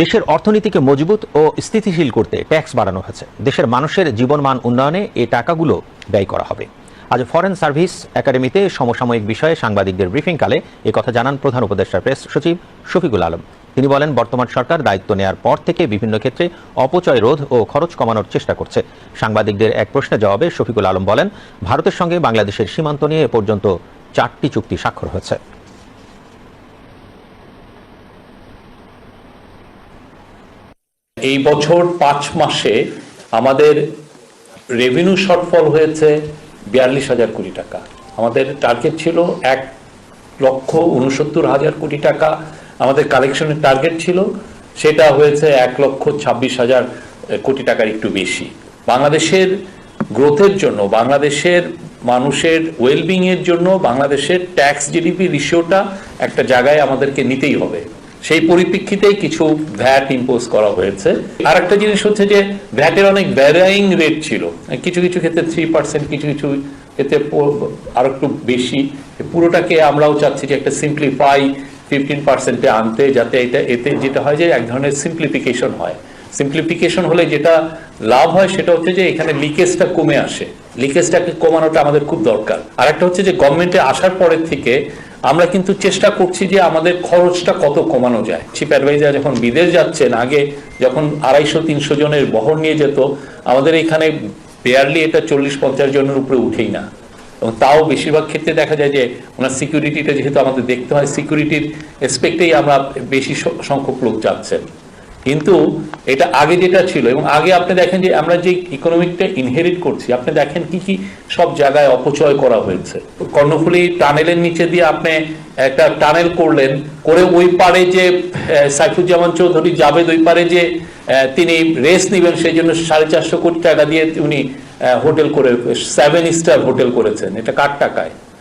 দেশের অর্থনীতিকে মজবুত ও স্থিতিশীল করতে ট্যাক্স বাড়ানো হয়েছে। দেশের মানুষের জীবনমান উন্নয়নে এই টাকাগুলো ব্যয় করা হবে। আজ ফরেন সার্ভিস একাডেমিতে সমসাময়িক বিষয়ে সাংবাদিকদের ব্রিফিংকালে কথা জানান প্রধান উপদেষ্টা প্রেস সচিব শফিকুল আলম। তিনি বলেন, বর্তমান সরকার দায়িত্ব নেয়ার পর থেকে বিভিন্ন ক্ষেত্রে অপচয় রোধ ও খরচ কমানোর চেষ্টা করছে। সাংবাদিকদের এক প্রশ্নের জবাবে শফিকুল আলম বলেন, ভারতের সঙ্গে বাংলাদেশের সীমান্ত নিয়ে এ পর্যন্ত চারটি চুক্তি স্বাক্ষর হয়েছে। এই বছর পাঁচ মাসে আমাদের রেভিনিউ শর্টফল হয়েছে বিয়াল্লিশ হাজার কোটি টাকা। আমাদের টার্গেট ছিল এক লক্ষ উনসত্তর হাজার কোটি টাকা। আমাদের কালেকশনের টার্গেট ছিল, সেটা হয়েছে এক লক্ষ ছাব্বিশ হাজার কোটি টাকার একটু বেশি। বাংলাদেশের গ্রোথের জন্য, বাংলাদেশের মানুষের ওয়েলবিং এর জন্য বাংলাদেশের ট্যাক্স জিডিপি রেশিওটা একটা জায়গায় আমাদেরকে নিতেই হবে। সেই পরিপ্রেক্ষিতেই কিছু ভ্যাট ইম্পোজ করা হয়েছে। আর একটা জিনিস হচ্ছে যে, ভ্যাটের অনেক ভ্যারাইং রেট ছিল। কিছু কিছু ক্ষেত্রে থ্রি পার্সেন্ট কিছু কিছু ক্ষেত্রে আরও একটু বেশি। পুরোটাকে আমরাও চাচ্ছি যে একটা সিম্পলিফাই ফিফটিন পার্সেন্টে আনতে, যাতে এটা এতে যেটা হয় যে এক ধরনের সিম্পলিফিকেশন হয়। সিম্পলিফিকেশন হলে যেটা লাভ হয় সেটা হচ্ছে যে এখানে লিকেজটা কমে আসে। লিকেজটাকে কমানোটা আমাদের খুব দরকার। আর একটা হচ্ছে যে গভর্নমেন্টে আসার পরের থেকে আমরা কিন্তু চেষ্টা করছি যে আমাদের খরচটা কত কমানো যায়। চিপ অ্যাডভাইজার যখন বিদেশ যাচ্ছেন, আগে যখন আড়াইশো, তিনশো জনের বহর নিয়ে যেত, আমাদের এখানে বেয়ারলি এটা চল্লিশ, পঞ্চাশ জনের উপরে উঠেই না। এবং তাও বেশিরভাগ ক্ষেত্রে দেখা যায় যে ওনার সিকিউরিটিটা যেহেতু আমাদের দেখতে হয় সিকিউরিটির এসপেক্টেই আমরা বেশি সংখ্যক লোক যাচ্ছেন। কিন্তু এটা আগে যেটা ছিল, এবং আগে আপনি দেখেন যে আমরা যে ইকোনমিকটা ইনহেরিট করছি, আপনি দেখেন কি কি সব জায়গায় অপচয় করা হয়েছে। কর্ণফুলী টানেলের নিচে দিয়ে আপনি একটা টানেল করলেন, করে ওই পারে যে সাইফুজ্জামান চৌধুরী জাভেদ, ওই পারে যে তিনি রেস্ট নেবেন, সেই জন্য সাড়ে চারশো কোটি টাকা দিয়ে উনি হোটেল করে, সেভেন স্টার হোটেল করেছেন। এটা কার টাকায়?